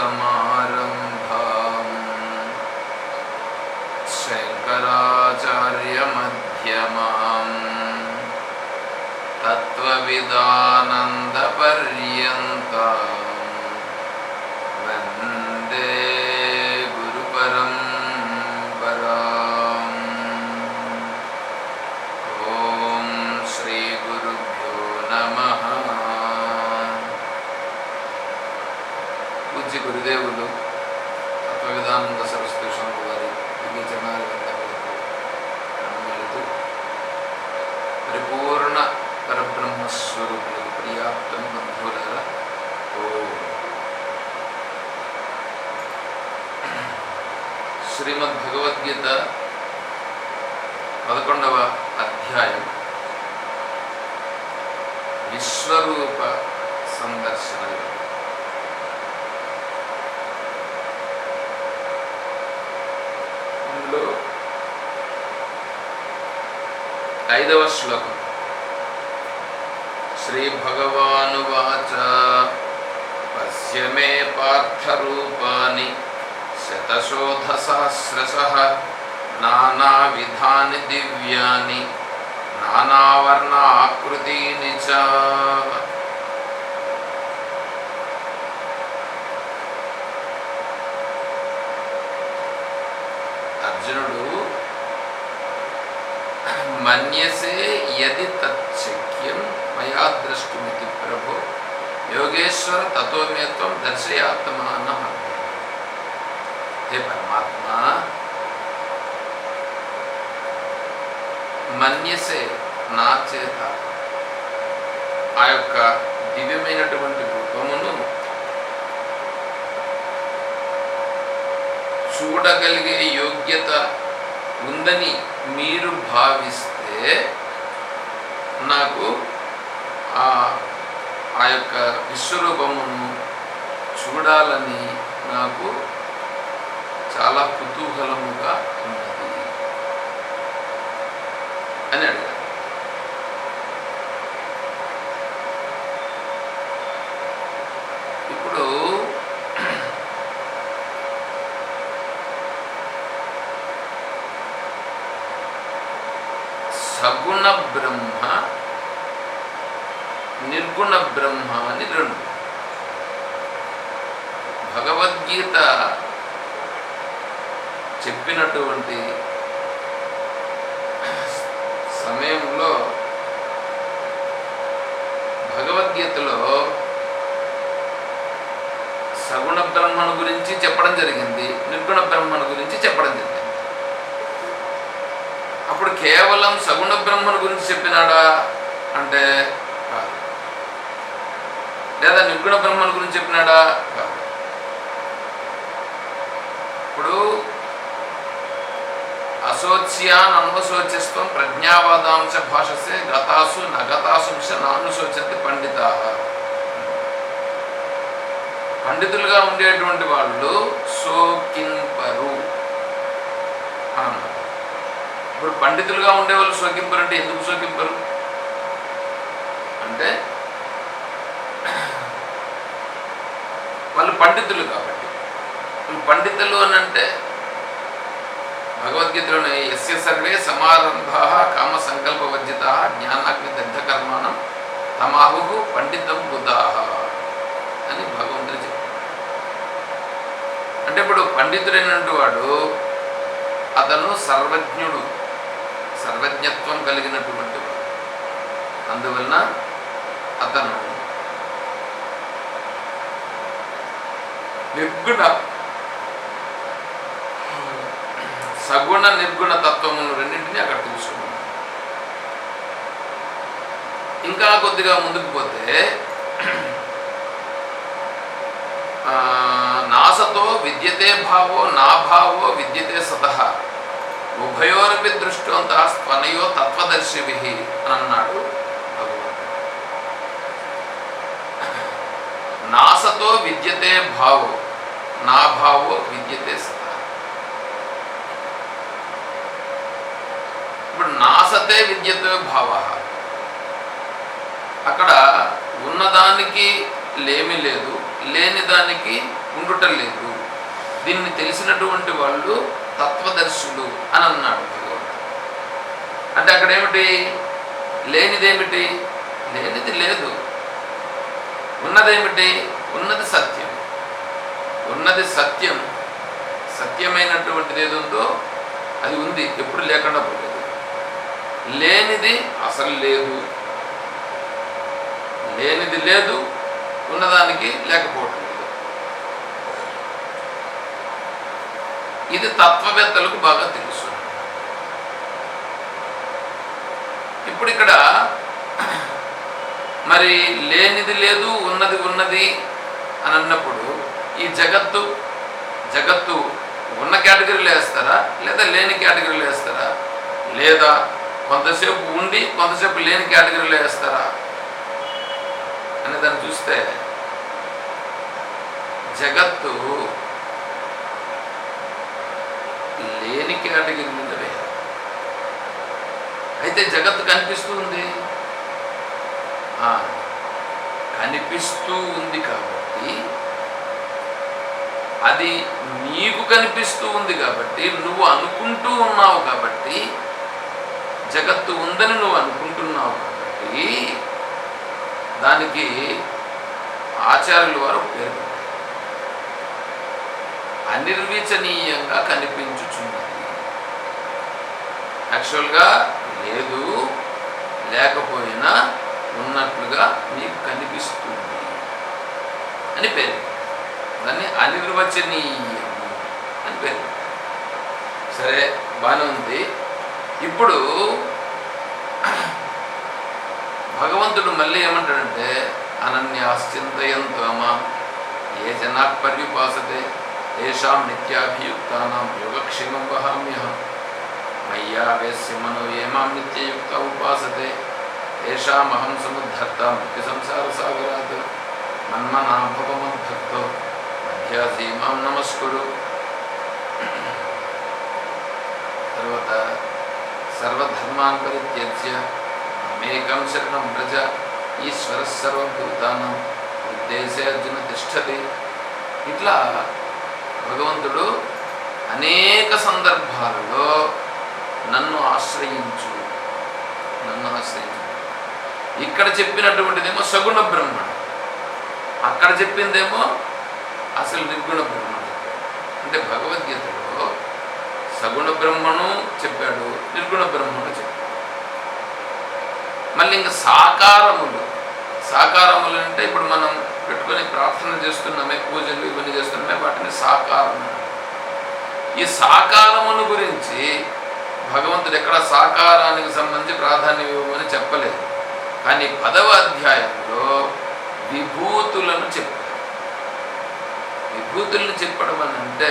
essa. Ananda Saraswati. వజ్రుడు మన్యసే యది తచ్చక్యం మయా ద్రష్టుమితి ప్రభు. యోగేశ్వర తత్వమేత్వం దర్శయాత్మాన హే పరమాత్మ మన్యసే నా చేత ఆ యొక్క దివ్యమైనటువంటి రూపమును చూడగలిగే యో యోగ్యత ఉందని మీరు భావిస్తే నాకు ఆ ఆ యొక్క విశ్వరూపమును చూడాలని నాకు చాలా కుతూహలముగా ఉన్నది అని అడిగారు ఇప్పుడు సగుణ బ్రహ్మ బ్రహ్మ అని రెండు. భగవద్గీత చెప్పినటువంటి సమయంలో భగవద్గీతలో సగుణ బ్రహ్మను గురించి చెప్పడం జరిగింది నిర్గుణ బ్రహ్మను గురించి చెప్పడం జరిగింది. అప్పుడు కేవలం సగుణ బ్రహ్మను గురించి చెప్పినాడా అంటే లేదా నిర్గుణ బ్రహ్మను గురించి చెప్పినాడా? కాదు ఇప్పుడు అశోచ్యాన్ అన్వశోచ్యస్వం ప్రజ్ఞావాదాంశ భాషసే గతాసు నగతాసుంశ నానుశోచంతి పండితా. పండితులుగా ఉండేటువంటి వాళ్ళు శోకింపరు. ఇప్పుడు పండితులుగా ఉండేవాళ్ళు శోకింపరు అంటే ఎందుకు శోకింపరు? అంటే వాళ్ళు పండితులు కాబట్టి. వాళ్ళు పండితులు అని అంటే భగవద్గీతలోనే ఎస్య సర్వే సమారంభ కామ సంకల్పవర్జిత జ్ఞానాగ్ని దగ్ధకర్మాణం తమాహు పండితం బుధాహ అని భగవంతుడు చెప్పారు అంటే ఇప్పుడు పండితుడైనటువంటి వాడు అతను సర్వజ్ఞుడు సర్వజ్ఞత్వం కలిగినటువంటి వాడు. అందువలన అతను నిర్గుణ సగుణ నిర్గుణ తత్వమును రెండింటినీ అక్కడ తెలుసుకున్నాం. ఇంకా కొద్దిగా ముందుకు పోతే నాసతో విద్యతే భావో నాభావో విద్యతే సత. ఉభయోరపి దృష్టవంత స్వనయో తత్వదర్శిభి అని అన్నాడు నాసతో విద్యతే భావో నా భావో విద్యతే సతః ఇప్పుడు నాసతే విద్యతే భావ. అక్కడ ఉన్నదానికి లేమి లేదు లేని దానికి ఉండుట లేదు. దీన్ని తెలిసినటువంటి వాళ్ళు తత్వదర్శులు అని అన్నాడు అంటే అక్కడ ఏమిటి లేనిదేమిటి? లేనిది లేదు. ఉన్నదేమిటి? ఉన్నది సత్యం ఉన్నది సత్యం. సత్యమైనటువంటిది ఏది ఉందో అది ఉంది ఎప్పుడు లేకుండా పోలేదు. లేనిది అసలు లేదు. లేనిది లేదు ఉన్నదానికి లేకపోవటం లేదు. ఇది తత్వవేత్తలకు బాగా తెలుసు. ఇప్పుడు ఇక్కడ మరి లేనిది లేదు ఉన్నది ఉన్నది అని అన్నప్పుడు ఈ జగత్తు జగత్తు ఉన్న కేటగిరీలో వేస్తారా? లేదా లేని కేటగిరీలో వేస్తారా? లేదా కొంతసేపు ఉండి కొంతసేపు లేని కేటగిరీలో వేస్తారా? అని దాన్ని చూస్తే జగత్తు లేని కేటగిరీ మీద అయితే జగత్తు కనిపిస్తుంది కనిపిస్తూ ఉంది కాబట్టి అది నీకు కనిపిస్తూ ఉంది కాబట్టి నువ్వు అనుకుంటూ ఉన్నావు కాబట్టి జగత్తు ఉందని నువ్వు అనుకుంటున్నావు కాబట్టి దానికి ఆచార్యుల వారు పేరు అనిర్వచనీయంగా కనిపించుచున్నది. యాక్చువల్గా లేదు లేకపోయినా ఉన్నట్లుగా నీకు కనిపిస్తుంది అని పేరు దాన్ని అనిర్వచనీయము అని పేరు. సరే బాగానే ఉంది. ఇప్పుడు భగవంతుడు మళ్ళీ ఏమంటాడంటే అనన్యాశ్చింతయంతమా ఏ జనా పర్యుపాసతే ఏషాం నిత్యాభియుక్తానాం యోగక్షేమం వహామ్యహం మయ్యా వేస్య మనో ఏమాం నిత్యయుక్త ఉపాసతే ఏషామహం సముద్ధర్త మృతి సంసార సాగరాత్ మన్మనాభవమద్భక్తో. భవమద్భక్తో మధ్యాసి మాం నమస్కురు. తర్వాత సర్వధర్మాన్ పరిత్యజ్య మేకం శరణం వ్రజ ఈశ్వర సర్వభూతానం ఉద్దేశే అర్జున తిష్టది ఇట్లా భగవంతుడు అనేక సందర్భాలలో నన్ను ఆశ్రయించు నన్ను ఆశ్రయించు. ఇక్కడ చెప్పినటువంటిదేమో సగుణ బ్రహ్మణం. అక్కడ చెప్పిందేమో అసలు నిర్గుణ బ్రహ్మ. అంటే భగవద్గీతలో సగుణ బ్రహ్మను చెప్పాడు నిర్గుణ బ్రహ్మను చెప్పాడు. మళ్ళీ ఇంకా సాకారములు. సాకారములు అంటే ఇప్పుడు మనం పెట్టుకొని ప్రార్థన చేస్తున్నామే పూజలు ఇవన్నీ చేస్తున్నామే వాటిని సాకారము. ఈ సాకారమును గురించి భగవంతుడు ఎక్కడ సాకారానికి సంబంధించి ప్రాధాన్యం ఇవ్వమని చెప్పలేదు. కానీ పదవ అధ్యాయంలో విభూతులను చెప్పారు విభూతులను చెప్పడం అని అంటే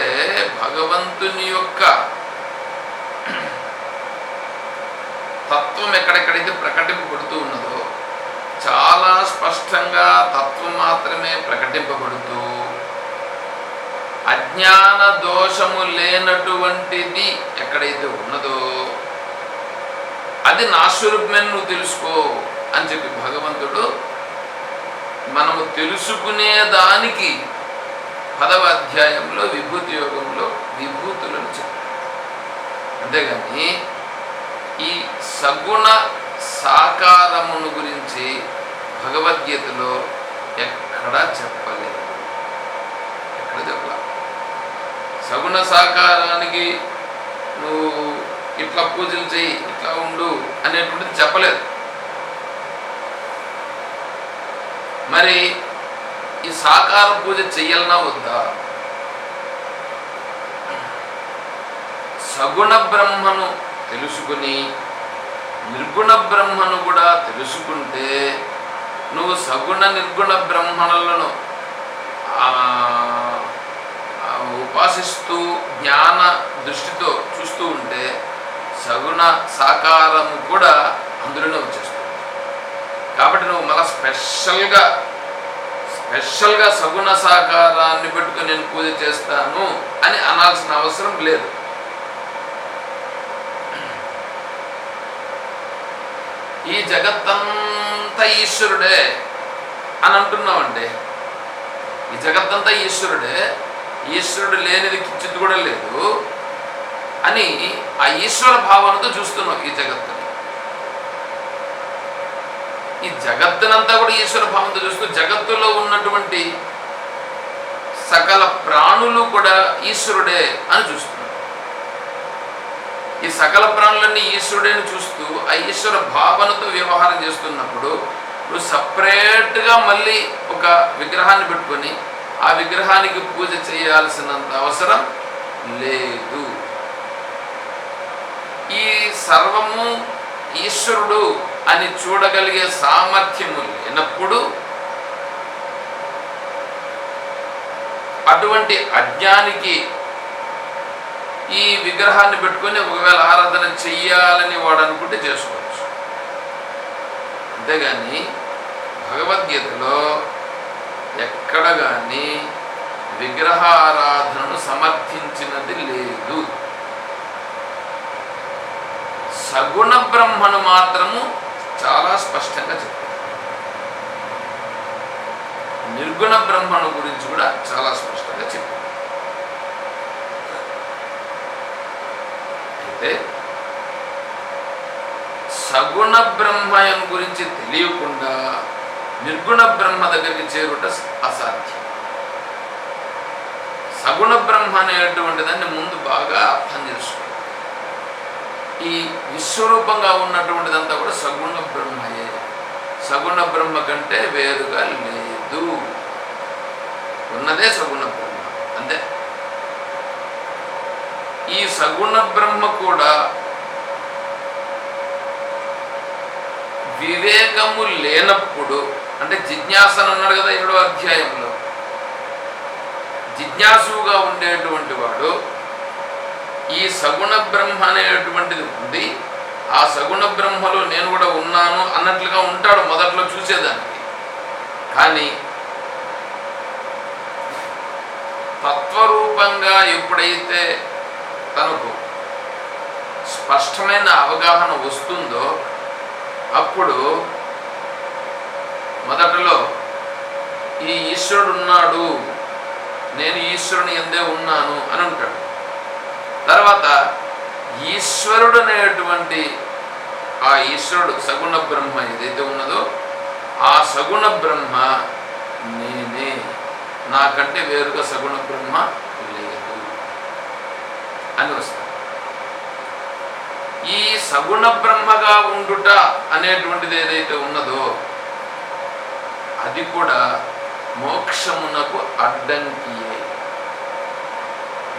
భగవంతుని యొక్క తత్వం ఎక్కడెక్కడైతే ప్రకటింపబడుతూ ఉన్నదో చాలా స్పష్టంగా తత్వం మాత్రమే ప్రకటింపబడుతూ అజ్ఞాన దోషము లేనటువంటిది ఎక్కడైతే ఉన్నదో అది నా స్వరూపమని నువ్వు తెలుసుకో అని చెప్పి భగవంతుడు మనము తెలుసుకునే దానికి పదవ అధ్యాయంలో విభూతి యోగంలో విభూతులను చెప్పారు అంతేగాని ఈ సగుణ సాకారమును గురించి భగవద్గీతలో ఎక్కడా చెప్పలేదు. ఎక్కడ చెప్పలా? సగుణ సాకారానికి నువ్వు ఇట్లా పూజలు చేయి ఇట్లా ఉండు అనేటువంటిది చెప్పలేదు. మరి ఈ సాకార పూజ చెయ్యాలన్నా వద్దా సగుణ బ్రహ్మను తెలుసుకుని నిర్గుణ బ్రహ్మను కూడా తెలుసుకుంటే నువ్వు సగుణ నిర్గుణ బ్రహ్మణులను ఉపాసిస్తూ జ్ఞాన దృష్టితో చూస్తూ ఉంటే సగుణ సాకారము కూడా అందులోనే వచ్చేస్తుంది. కాబట్టి నువ్వు మళ్ళీ స్పెషల్గా స్పెషల్గా సగుణ సాకారాన్ని పెట్టుకుని నేను పూజ చేస్తాను అని అనాల్సిన అవసరం లేదు. ఈ జగత్తంతా ఈశ్వరుడే అని అంటున్నామండి. ఈ జగత్తంతా ఈశ్వరుడే ఈశ్వరుడు లేనిది కించిత్ కూడా లేదు అని ఆ ఈశ్వర భావనతో చూస్తున్నాం ఈ జగత్తుని ఈ జగత్తునంతా కూడా ఈశ్వర భావంతో చూస్తూ జగత్తులో ఉన్నటువంటి సకల ప్రాణులు కూడా ఈశ్వరుడే అని చూస్తున్నాడు ఈ సకల ప్రాణులన్నీ ఈశ్వరుడేని చూస్తూ ఆ ఈశ్వర భావనతో వ్యవహారం చేస్తున్నప్పుడు నువ్వు సపరేట్గా మళ్ళీ ఒక విగ్రహాన్ని పెట్టుకొని ఆ విగ్రహానికి పూజ చేయాల్సినంత అవసరం లేదు. ఈ సర్వము ఈశ్వరుడు అని చూడగలిగే సామర్థ్యము లేనప్పుడు అటువంటి అజ్ఞానికి ఈ విగ్రహాన్ని పెట్టుకొని ఒకవేళ ఆరాధన చెయ్యాలని వాడు అనుకుంటే చేసుకోవచ్చు. అంతేగాని భగవద్గీతలో ఎక్కడ కానీ విగ్రహ ఆరాధనను సమర్థించినది లేదు. సగుణ బ్రహ్మను మాత్రము చాలా స్పష్టంగా చెప్పారు. నిర్గుణ బ్రహ్మను గురించి కూడా చాలా స్పష్టంగా చెప్పారు. అయితే సగుణ బ్రహ్మయం గురించి తెలియకుండా నిర్గుణ బ్రహ్మ దగ్గరికి చేరుట అసాధ్యం. సగుణ బ్రహ్మ అనేటువంటి దాన్ని ముందు బాగా అర్థం చేసుకోవాలి. ఈ విశ్వరూపంగా ఉన్నటువంటిదంతా కూడా సగుణ బ్రహ్మయే. సగుణ బ్రహ్మ కంటే వేరుగా లేదు. ఉన్నదే సగుణ బ్రహ్మ అంతే. ఈ సగుణ బ్రహ్మ కూడా వివేకము లేనప్పుడు అంటే జిజ్ఞాసన అన్నాడు కదా ఏడో అధ్యాయంలో జిజ్ఞాసుగా ఉండేటువంటి వాడు ఈ సగుణ బ్రహ్మ అనేటువంటిది ఉంది. ఆ సగుణ బ్రహ్మలో నేను కూడా ఉన్నాను అన్నట్లుగా ఉంటాడు మొదట్లో చూసేదానికి. కానీ తత్వరూపంగా ఎప్పుడైతే తనకు స్పష్టమైన అవగాహన వస్తుందో అప్పుడు మొదటలో ఈ ఈశ్వరుడు ఉన్నాడు నేను ఈశ్వరుని ఎందే ఉన్నాను అని అంటాడు తర్వాత ఈశ్వరుడు అనేటువంటి ఆ ఈశ్వరుడు సగుణ బ్రహ్మ ఏదైతే ఉన్నదో ఆ సగుణ బ్రహ్మ నేనే. నాకంటే వేరుగా సగుణ బ్రహ్మ లేదు. అని వస్తుంది. ఈ సగుణ బ్రహ్మగా ఉండుట అనేటువంటిది ఏదైతే ఉన్నదో అది కూడా మోక్షమునకు అడ్డంకియే.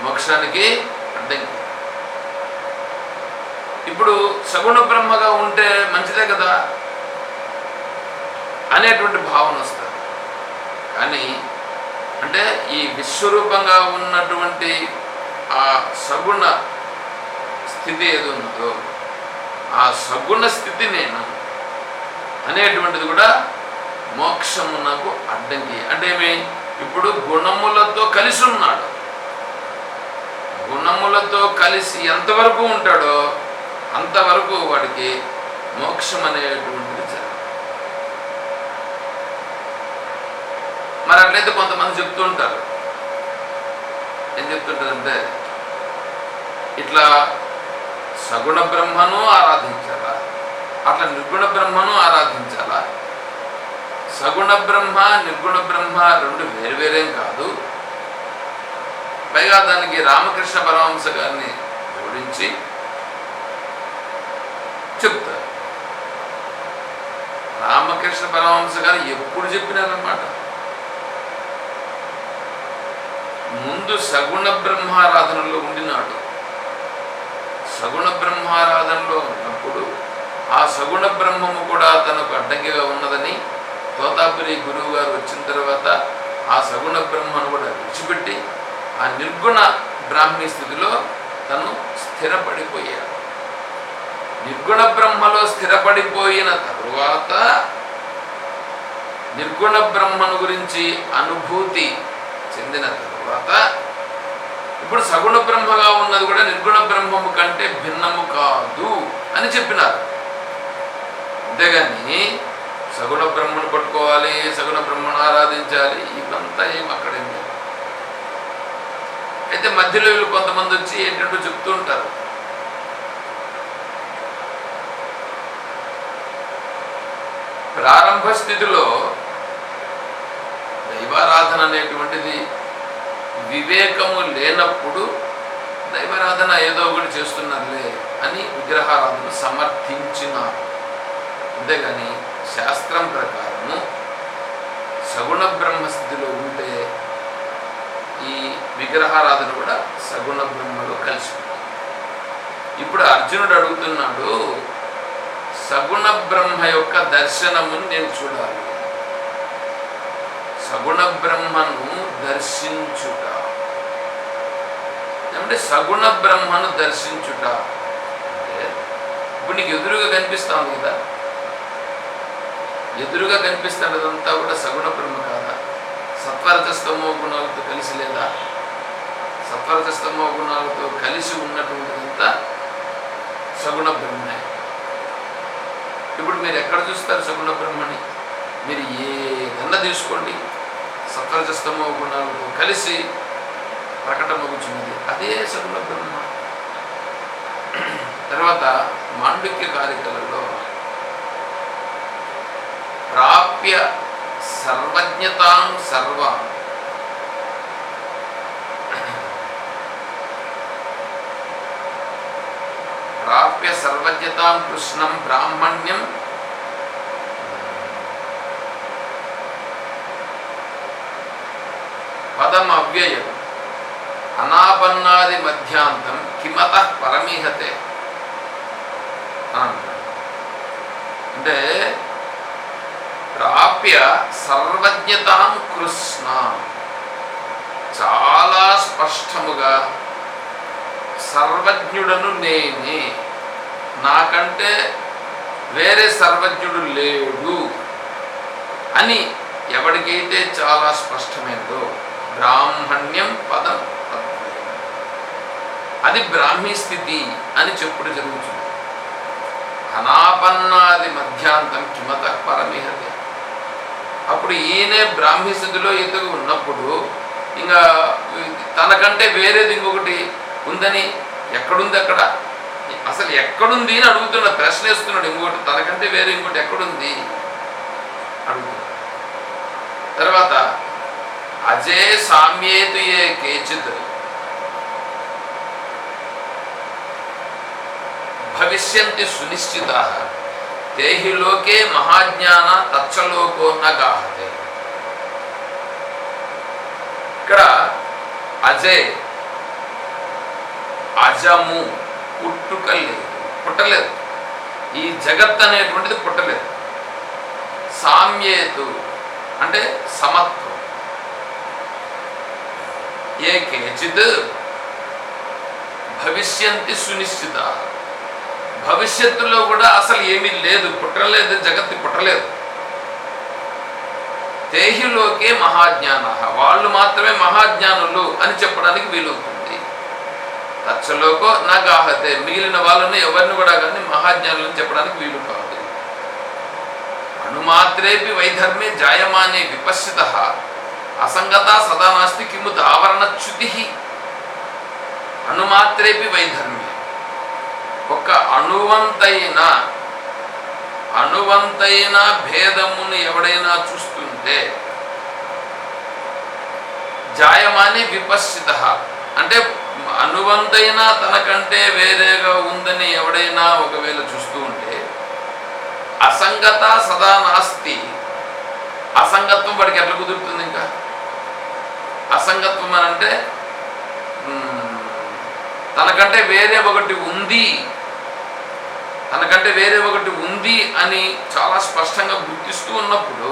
మోక్షానికి అడ్డంకి ఇప్పుడు సగుణ బ్రహ్మగా ఉంటే మంచిదే కదా? అనేటువంటి భావన వస్తుంది. కానీ అంటే ఈ విశ్వరూపంగా ఉన్నటువంటి ఆ సగుణ స్థితి ఏది ఉన్నదో ఆ సగుణ స్థితి నేను అనేటువంటిది కూడా మోక్షమునకు అడ్డంకి. అంటే ఏమి? ఇప్పుడు గుణములతో కలిసి ఉన్నాడు. గుణములతో కలిసి ఎంతవరకు ఉంటాడో అంతవరకు వాడికి మోక్షం అనేటువంటిది జరగదు. మరి అట్లయితే కొంతమంది చెప్తూ ఉంటారు. ఏం చెప్తుంటారంటే ఇట్లా సగుణ బ్రహ్మను ఆరాధించాలా? అట్లా నిర్గుణ బ్రహ్మను ఆరాధించాలా? సగుణ బ్రహ్మ నిర్గుణ బ్రహ్మ రెండు వేరువేరేం కాదు. పైగా దానికి రామకృష్ణ పరమహంస గారిని జోడించి చెప్తారు. రామకృష్ణ పరమహంస గారు ఎప్పుడు చెప్పినారన్నమాట? ముందు సగుణ బ్రహ్మారాధనలో ఉండినాడు. సగుణ బ్రహ్మారాధనలో ఉన్నప్పుడు ఆ సగుణ బ్రహ్మము కూడా తనకు అడ్డంకిగా ఉన్నదని తోతాపురి గురువు గారు వచ్చిన తర్వాత ఆ సగుణ బ్రహ్మను కూడా విడిచిపెట్టి ఆ నిర్గుణ బ్రాహ్మీ స్థితిలో తను స్థిరపడిపోయాడు. నిర్గుణ బ్రహ్మలో స్థిరపడిపోయిన తరువాత నిర్గుణ బ్రహ్మను గురించి అనుభూతి చెందిన తరువాత ఇప్పుడు సగుణ బ్రహ్మగా ఉన్నది కూడా నిర్గుణ బ్రహ్మము కంటే భిన్నము కాదు అని చెప్పినారు. అంతేగాని సగుణ బ్రహ్మను పట్టుకోవాలి సగుణ బ్రహ్మను ఆరాధించాలి ఇవంతా ఏం అక్కడ అయితే మధ్యలో వీళ్ళు కొంతమంది వచ్చి ఏంటంటూ చెప్తూ ఉంటారు. ప్రారంభ స్థితిలో దైవారాధన అనేటువంటిది వివేకము లేనప్పుడు దైవారాధన ఏదో ఒకటి చేస్తున్నారులే అని విగ్రహారాధన సమర్థించినారు. అంతేగాని శాస్త్రం ప్రకారము సగుణ బ్రహ్మ స్థితిలో ఉంటే ఈ విగ్రహారాధన కూడా సగుణ బ్రహ్మలో కలిసిపోతుంది. ఇప్పుడు అర్జునుడు అడుగుతున్నాడు సగుణ బ్రహ్మ యొక్క దర్శనమును నేను చూడాలి. సగుణ బ్రహ్మను దర్శించుట. అంటే సగుణ బ్రహ్మను దర్శించుట. అంటే ఇప్పుడు నీకు ఎదురుగా కనిపిస్తాను కదా. ఎదురుగా కనిపిస్తున్నదంతా కూడా సగుణ బ్రహ్మ కాదా? సత్వరజస్తమో గుణాలతో కలిసి లేదా? సత్వరజస్తమో గుణాలతో కలిసి ఉన్నటువంటిదంతా సగుణ బ్రహ్మే ఇప్పుడు మీరు ఎక్కడ చూస్తారు సగుణ బ్రహ్మని? మీరు ఏదన్నా తీసుకోండి. సత్వరజస్తమో గుణాలతో కలిసి ప్రకటమగుచున్నది. అదే సగుణ బ్రహ్మ. తర్వాత మాండక్య కారికలలో ప్రాప్య సర్వజ్ఞతాం సర్వ ప్రాప్య కృష్ణం బ్రాహ్మణ్యం పదం అవ్యయం అనాపన్నాది మధ్యాంతం కిమత పరమీహతే అంటే ప్రాప్య సర్వజ్ఞతాం కృష్ణ చాలా స్పష్టముగా సర్వజ్ఞుడను నేనే। నాకంటే వేరే సర్వజ్ఞుడు లేడు అని ఎవరికైతే చాలా స్పష్టమైందో బ్రాహ్మణ్యం పదం అది బ్రాహ్మీ స్థితి అని చెప్పుడు జరుగుతుంది. అనాపన్నాది మధ్యాంతం కిమత పరమిహతే. అప్పుడు ఈయనే బ్రాహ్మీ స్థితిలో ఎదుగు ఉన్నప్పుడు ఇంకా తనకంటే వేరేది ఇంకొకటి ఉందని ఎక్కడుంది అక్కడ? అసలు ఎక్కడుంది అని అడుగుతున్న ప్రశ్న వేస్తున్నాడు ఇంకోటి. తనకంటే వేరే ఇంకోటి ఎక్కడుంది? అడుగుతున్నాడు తర్వాత అజే సామ్యేతు ఏ కేచిత్? భవిష్యంతి సునిశ్చిత. తేహి లోకే మహాజ్ఞాన తచ్చలోకో నగాహతే. ఇక్కడ అజయ్ అజము పుట్టుక లేదు పుట్టలేదు. ఈ జగత్ అనేటువంటిది పుట్టలేదు. సామ్యేతు అంటే సమత్వం. ఏ కేచిత్ భవిష్యంతి సునిశ్చిత. భవిష్యత్తులో కూడా అసలు ఏమీ లేదు. పుట్టలేదు జగత్తు పుట్టలేదు. దేహిలోకే మహాజ్ఞాన. వాళ్ళు మాత్రమే మహాజ్ఞానులు అని చెప్పడానికి వీలు తచ్చలోకో నగాహతే. మిగిలిన వాళ్ళని ఎవరిని కూడా కానీ మహాజ్ఞానులు చెప్పడానికి వీలు కాదు. అణుమాత్రేపి వైధర్మే జాయమానే విపశ్చిత. అసంగత సదా నాస్తి దావరణ ఆవరణచ్యుతి. అణుమాత్రేపి వైధర్మే. ఒక అణువంతైన అణువంతైన భేదమును ఎవడైనా చూస్తుంటే జాయమానే విపశ్చిత. అంటే అనువంతైన తనకంటే వేరేగా ఉందని ఎవడైనా ఒకవేళ చూస్తూ ఉంటే అసంగత సదా నాస్తి. అసంగత్వం వాడికి ఎట్లా కుదురుతుంది ఇంకా? అసంగత్వం అని అంటే తనకంటే వేరే ఒకటి ఉంది. తనకంటే వేరే ఒకటి ఉంది అని చాలా స్పష్టంగా గుర్తిస్తూ ఉన్నప్పుడు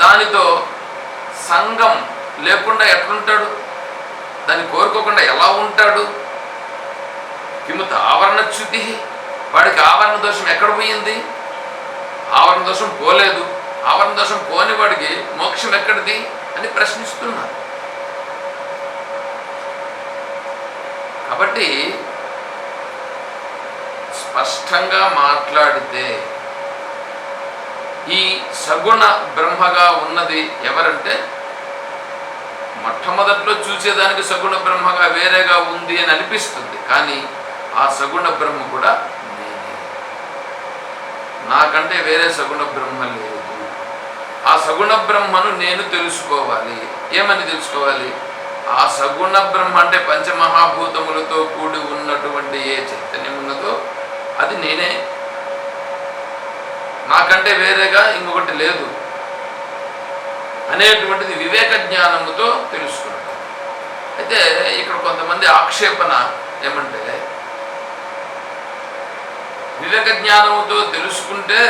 దానితో సంఘం లేకుండా ఎట్లుంటాడు? దాన్ని కోరుకోకుండా ఎలా ఉంటాడు? కిమత ఆవరణ చ్యుతి. వాడికి ఆవరణ దోషం ఎక్కడ పోయింది? ఆవరణ దోషం పోలేదు. ఆవరణ దోషం పోని వాడికి మోక్షం ఎక్కడిది అని ప్రశ్నిస్తున్నారు. కాబట్టి స్పష్టంగా మాట్లాడితే ఈ సగుణ బ్రహ్మగా ఉన్నది ఎవరంటే మొట్టమొదట్లో చూసేదానికి సగుణ బ్రహ్మగా వేరేగా ఉంది అని అనిపిస్తుంది. కానీ ఆ సగుణ బ్రహ్మ కూడా నాకంటే వేరే సగుణ బ్రహ్మ లేదు. ఆ సగుణ బ్రహ్మను నేను తెలుసుకోవాలి. ఏమని తెలుసుకోవాలి? ఆ సగుణ బ్రహ్మ అంటే పంచమహాభూతములతో కూడి ఉన్నటువంటి ఏ చైతన్యం ఉన్నదో అది నేనే. నాకంటే వేరేగా ఇంకొకటి లేదు. అనేటువంటిది వివేక జ్ఞానముతో తెలుసుకున్నాడు అయితే ఇక్కడ కొంతమంది ఆక్షేపణ ఏమంటే వివేక జ్ఞానముతో తెలుసుకుంటే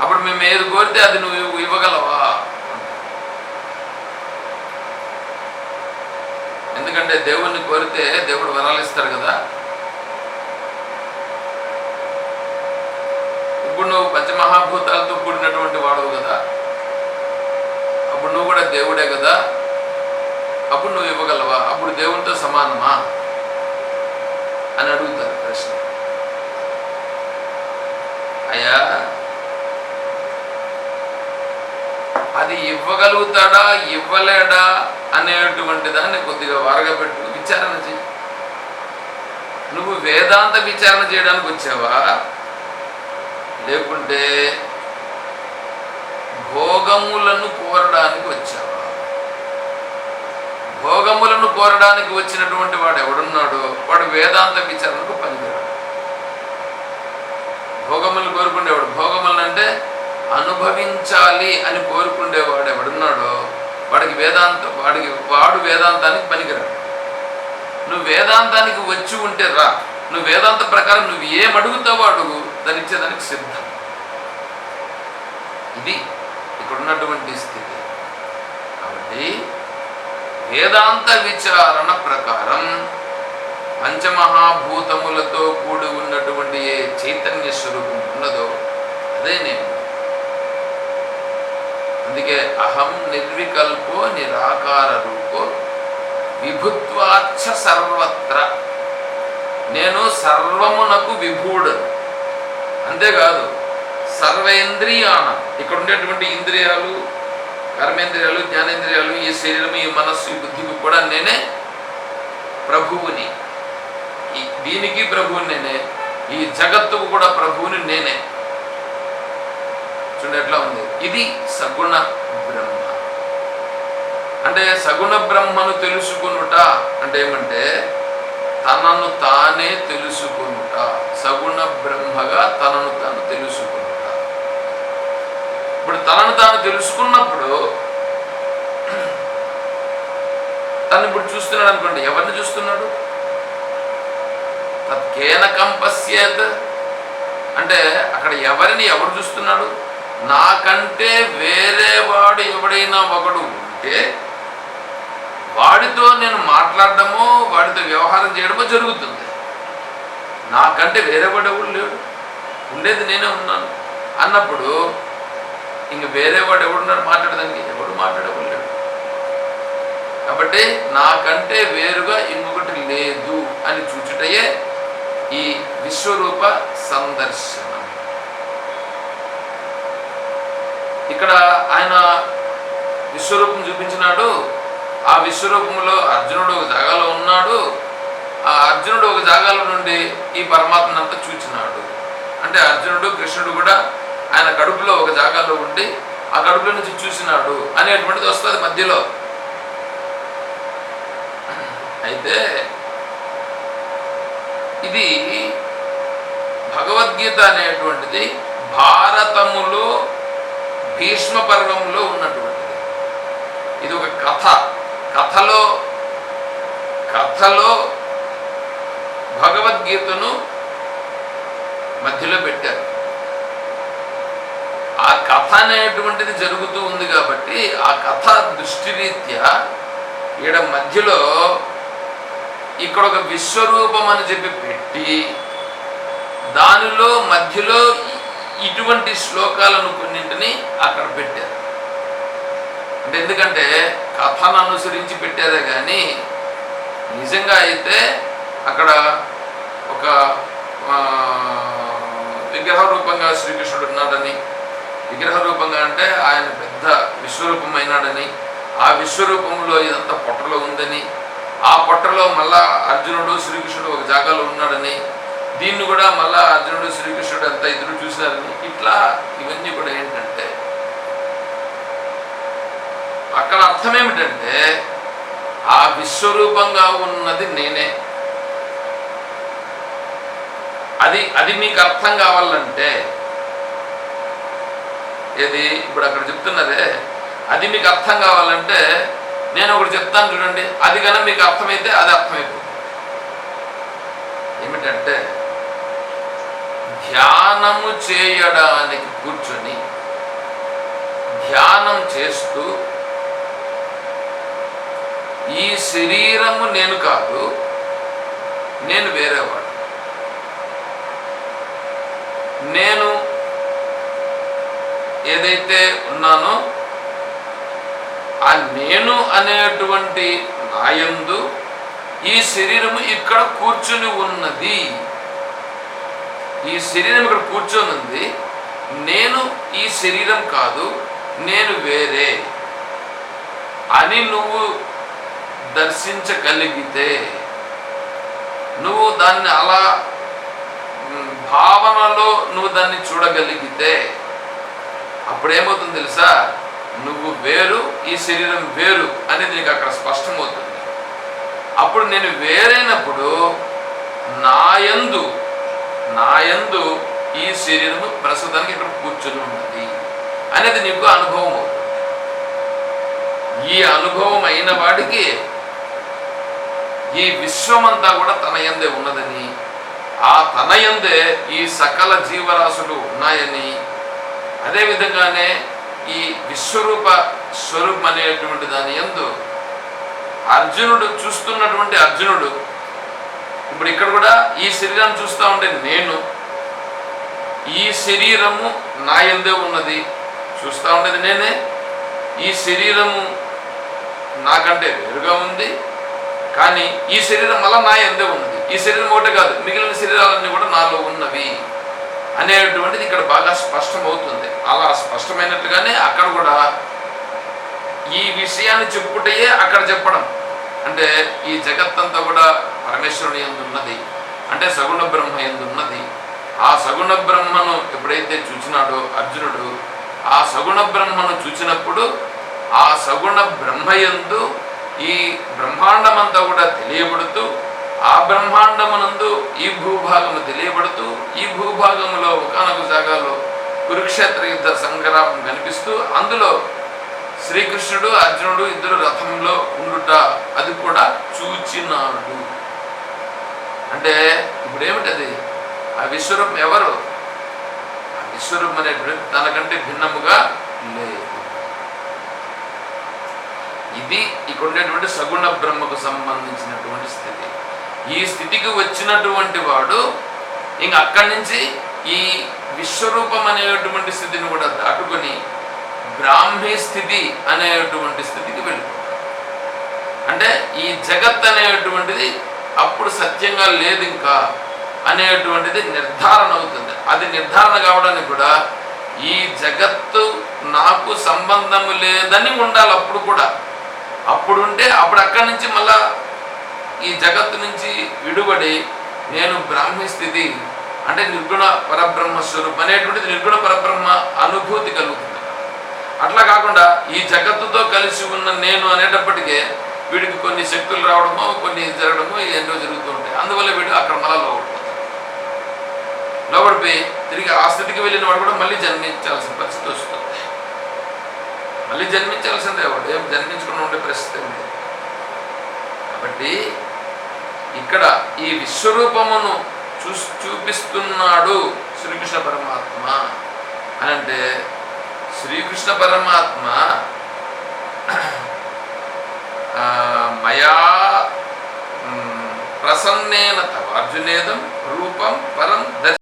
అప్పుడు మేము ఏది కోరితే అది నువ్వు ఇవ్వగలవా? ఎందుకంటే దేవుణ్ణి కోరితే దేవుడు వరాలు కదా. ఇప్పుడు నువ్వు పంచమహాభూతాలతో కూడినటువంటి వాడవు కదా. అప్పుడు నువ్వు కూడా దేవుడే కదా? అప్పుడు నువ్వు ఇవ్వగలవా? అప్పుడు దేవునితో సమానమా? అని అడుగుతారు ప్రశ్న. అయ్యా అది ఇవ్వగలుగుతాడా ఇవ్వలేడా అనేటువంటి దాన్ని కొద్దిగా వారగా పెట్టు విచారణ చేయి నువ్వు వేదాంత విచారణ చేయడానికి వచ్చావా? లేకుంటే భోగములను కోరడానికి వచ్చావా భోగములను కోరడానికి వచ్చినటువంటి వాడు ఎవడున్నాడో వాడు వేదాంత విచారణకు పనికిరాడు. భోగములు కోరుకునేవాడు భోగములను అంటే అనుభవించాలి అని కోరుకునేవాడు ఎవడున్నాడో వాడికి వేదాంత వాడికి వాడు వేదాంతానికి పనికిరాడు. నువ్వు వేదాంతానికి వచ్చి ఉంటే రా నువ్వు వేదాంత ప్రకారం నువ్వు ఏం అడుగుతావో అడుగు దాన్ని సిద్ధం. ఇది ఇప్పుడున్నటువంటి ఉన్నటువంటి స్థితి. కాబట్టి వేదాంత విచారణ ప్రకారం పంచమహాభూతములతో కూడి ఉన్నటువంటి ఏ చైతన్య స్వరూపం ఉన్నదో అదే నేను. అందుకే అహం నిర్వికల్పో నిరాకార రూపో విభుత్వాచ్చ సర్వత్ర. నేను సర్వమునకు విభూడను. అంతేకాదు సర్వేంద్రియాన ఇక్కడ ఉండేటువంటి ఇంద్రియాలు కర్మేంద్రియాలు జ్ఞానేంద్రియాలు ఈ శరీరం ఈ మనస్సు ఈ బుద్ధికి కూడా నేనే ప్రభువుని. ఈ దీనికి ప్రభువుని నేనే. ఈ జగత్తుకు కూడా ప్రభువుని నేనే. చూడండి ఎట్లా ఉంది. ఇది సగుణ బ్రహ్మ. అంటే సగుణ బ్రహ్మను తెలుసుకునుట అంటే ఏమంటే తనను తానే తెలుసుకునుట. సగుణ బ్రహ్మగా తనను తాను తెలుసు ఇప్పుడు తనను తాను తెలుసుకున్నప్పుడు తను ఇప్పుడు చూస్తున్నాడు అనుకోండి ఎవరిని చూస్తున్నాడు? తత్కేన పశ్యేత్ అంటే అక్కడ ఎవరిని ఎవరు చూస్తున్నాడు? నాకంటే వేరే వాడు ఎవడైనా ఒకడు ఉంటే వాడితో నేను మాట్లాడటమో వాడితో వ్యవహారం చేయడమో జరుగుతుంది. నాకంటే వేరే వాడు ఎవడు లేడు? ఉండేది నేనే ఉన్నాను. అన్నప్పుడు ఇంక వేరే వాడు ఎవడున్నారు మాట్లాడదానికి? ఎవడు మాట్లాడేవాడు కాబట్టి నాకంటే వేరుగా ఇంకొకటి లేదు అని చూచుటయే ఈ విశ్వరూప సందర్శనం. ఇక్కడ ఆయన విశ్వరూపం చూపించినాడు. ఆ విశ్వరూపంలో అర్జునుడు ఒక జాగాలో ఉన్నాడు. ఆ అర్జునుడు ఒక జాగాలో నుండి ఈ పరమాత్మనంతా చూచినాడు. అంటే అర్జునుడు కృష్ణుడు కూడా ఆయన కడుపులో ఒక జాగాలో ఉండి ఆ కడుపులో నుంచి చూసినాడు అనేటువంటిది వస్తుంది మధ్యలో. అయితే ఇది భగవద్గీత అనేటువంటిది భారతములో భీష్మ పర్వంలో ఉన్నటువంటిది. ఇది ఒక కథ. కథలో కథలో భగవద్గీతను మధ్యలో పెట్టారు. ఆ కథ అనేటువంటిది జరుగుతూ ఉంది కాబట్టి ఆ కథ దృష్టిరీత్యా ఈడ మధ్యలో ఇక్కడ ఒక విశ్వరూపం అని చెప్పి పెట్టి దానిలో మధ్యలో ఇటువంటి శ్లోకాలను కొన్నింటిని అక్కడ పెట్టారు. అంటే ఎందుకంటే కథను అనుసరించి పెట్టారే కానీ నిజంగా అయితే అక్కడ ఒక విగ్రహ రూపంగా శ్రీకృష్ణుడు ఉన్నాడని విగ్రహ రూపంగా అంటే ఆయన పెద్ద విశ్వరూపమైనాడని ఆ విశ్వరూపంలో ఇదంతా పొట్టలో ఉందని ఆ పొట్టలో మళ్ళా అర్జునుడు శ్రీకృష్ణుడు ఒక జాగాలో ఉన్నాడని దీన్ని కూడా మళ్ళా అర్జునుడు శ్రీకృష్ణుడు అంతా ఇద్దరు చూశారని ఇట్లా ఇవన్నీ కూడా ఏంటంటే అక్కడ అర్థం ఏమిటంటే ఆ విశ్వరూపంగా ఉన్నది నేనే. అది అది మీకు అర్థం కావాలంటే ఏది? ఇప్పుడు అక్కడ చెప్తున్నదే అది మీకు అర్థం కావాలంటే నేను ఒకటి చెప్తాను చూడండి. అది కనుక మీకు అర్థమైతే అది అర్థమైపోతుంది. ఏమిటంటే ధ్యానము చేయడానికి కూర్చొని ధ్యానం చేస్తూ ఈ శరీరము నేను కాదు నేను వేరేవాడు నేను ఏదైతే ఉన్నానో ఆ నేను అనేటువంటి నాయందు ఈ శరీరము ఇక్కడ కూర్చుని ఉన్నది. ఈ శరీరం ఇక్కడ కూర్చొని ఉంది. నేను ఈ శరీరం కాదు నేను వేరే. అని నువ్వు దర్శించగలిగితే నువ్వు దాన్ని అలా భావనలో నువ్వు దాన్ని చూడగలిగితే అప్పుడు ఏమవుతుంది తెలుసా? నువ్వు వేరు ఈ శరీరం వేరు అనేది నీకు అక్కడ స్పష్టమవుతుంది. అప్పుడు నేను వేరైనప్పుడు నాయందు నాయందు ఈ శరీరము ప్రస్తుతానికి ఇక్కడ కూర్చొని ఉన్నది అనేది నీకు అనుభవం అవుతుంది ఈ అనుభవం అయిన వాడికి ఈ విశ్వమంతా కూడా తన యందే ఉన్నదని ఆ తన యందే ఈ సకల జీవరాశులు ఉన్నాయని అదేవిధంగానే ఈ విశ్వరూప స్వరూపం అనేటువంటి దాని ఎందు అర్జునుడు చూస్తున్నటువంటి అర్జునుడు ఇప్పుడు ఇక్కడ కూడా ఈ శరీరాన్ని చూస్తూ ఉంటే నేను ఈ శరీరము నా యందే ఉన్నది చూస్తూ ఉండేది నేనే ఈ శరీరము నాకంటే వేరుగా ఉంది కానీ ఈ శరీరం మళ్ళా నా ఎందే ఉన్నది. ఈ శరీరం ఒకటే కాదు మిగిలిన శరీరాలన్నీ కూడా నాలో ఉన్నవి. అనేటువంటిది ఇక్కడ బాగా స్పష్టమవుతుంది. అలా స్పష్టమైనట్లుగానే అక్కడ కూడా ఈ విషయాన్ని చెప్పుటయే అక్కడ చెప్పడం. అంటే ఈ జగత్తంతా కూడా పరమేశ్వరుని ఎందున్నది? అంటే సగుణ బ్రహ్మ ఎందు ఉన్నది ఆ సగుణ బ్రహ్మను ఎప్పుడైతే చూచినాడో అర్జునుడు ఆ సగుణ బ్రహ్మను చూచినప్పుడు ఆ సగుణ బ్రహ్మయందు ఈ బ్రహ్మాండమంతా కూడా తెలియబడుతూ ఆ బ్రహ్మాండమునందు ఈ భూభాగము తెలియబడుతూ ఈ భూభాగంలో ఒకనొక జాగాలో కురుక్షేత్ర యుద్ధ సంగ్రామం కనిపిస్తూ అందులో శ్రీకృష్ణుడు అర్జునుడు ఇద్దరు రథంలో ఉండుట అది కూడా చూచినాడు. అంటే ఇప్పుడు ఏమిటది ఆ విశ్వరూపం ఎవరు? ఆ విశ్వరూపం అనేటువంటి తనకంటే భిన్నముగా లేదు. ఇది ఇక్కడ ఉండేటువంటి సగుణ బ్రహ్మకు సంబంధించినటువంటి స్థితి. ఈ స్థితికి వచ్చినటువంటి వాడు ఇంక అక్కడి నుంచి ఈ విశ్వరూపం అనేటువంటి స్థితిని కూడా దాటుకొని బ్రాహ్మీ స్థితి అనేటువంటి స్థితికి వెళ్ళిపోతాడు. అంటే ఈ జగత్ అనేటువంటిది అప్పుడు సత్యంగా లేదు ఇంకా అనేటువంటిది నిర్ధారణ అవుతుంది. అది నిర్ధారణ కావడానికి కూడా ఈ జగత్తు నాకు సంబంధము లేదని ఉండాలి అప్పుడు కూడా. అప్పుడుంటే అప్పుడు అక్కడి నుంచి మళ్ళా ఈ జగత్తు నుంచి విడుబడి నేను బ్రాహ్మీ స్థితి అంటే నిర్గుణ పరబ్రహ్మ స్వరూపం అనేటువంటిది నిర్గుణ పరబ్రహ్మ అనుభూతి కలుగుతుంది. అట్లా కాకుండా ఈ జగత్తుతో కలిసి ఉన్న నేను అనేటప్పటికే వీడికి కొన్ని శక్తులు రావడమో కొన్ని జరగడమో ఎన్నో జరుగుతూ ఉంటాయి. అందువల్ల వీడు అక్కడ మళ్ళా లోపడిపోతాడు. లోపడిపోయి తిరిగి ఆ స్థితికి వెళ్ళిన వాడు కూడా మళ్ళీ జన్మించాల్సిన పరిస్థితి వస్తుంది. మళ్ళీ జన్మించాల్సిందే వాడు. ఏం జన్మించకుండా ఉండే పరిస్థితి ఏం కాబట్టి ఇక్కడ ఈ విశ్వరూపమును చూ చూపిస్తున్నాడు శ్రీకృష్ణ పరమాత్మ. అని అంటే శ్రీకృష్ణ పరమాత్మ ఆ, మయా ప్రసన్నేన తవ అర్జునేదం రూపం పరం దర్శ